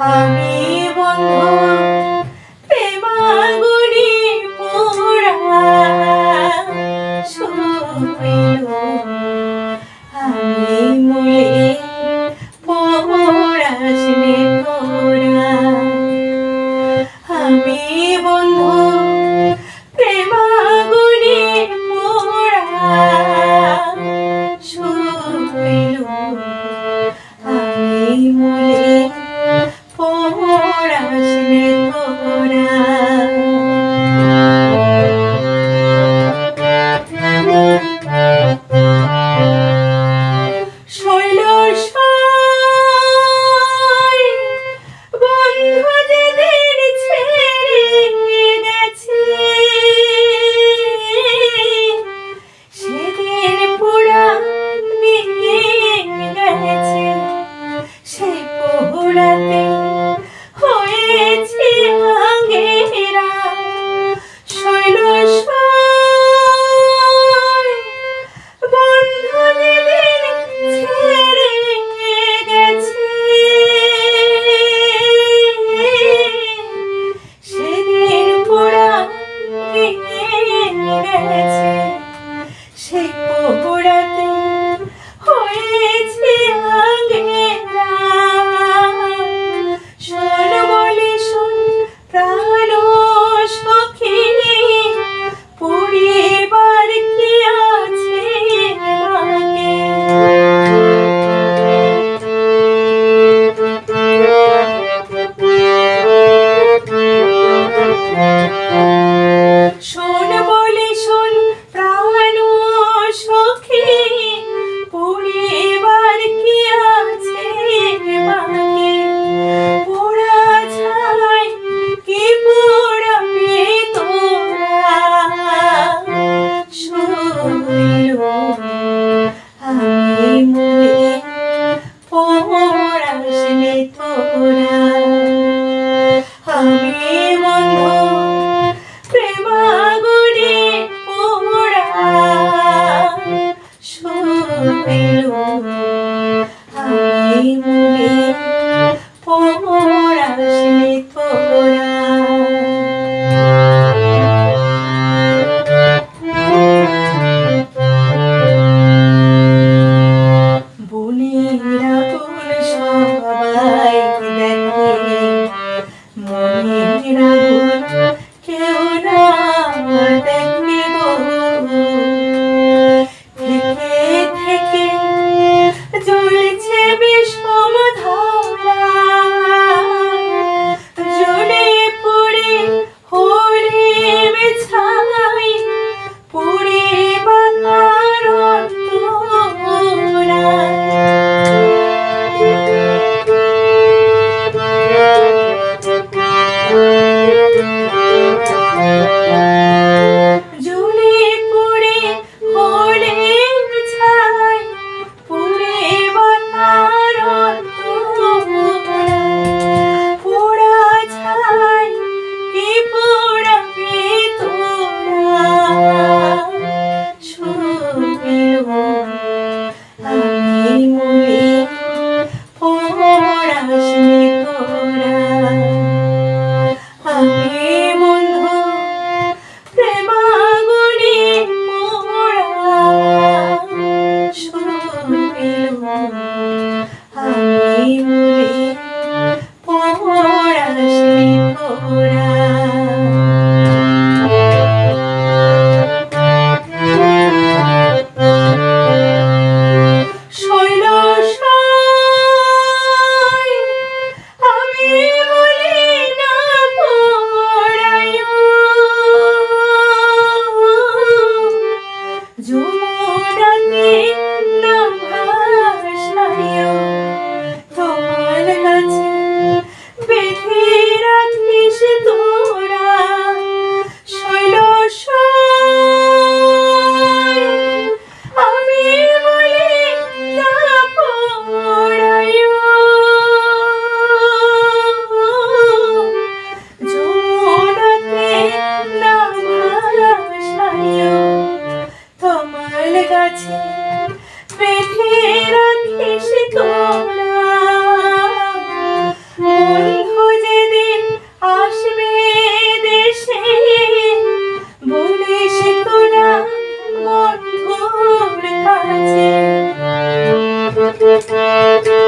আমি বন্ধু প্রেমাগুনি পোড়া শুইল プラテ পেলুম আমি মনে তোমর আসলে তোরা বলি রাখুন সবাই দেখে মনে রাখুন ডাকে নাম ভাষায় Música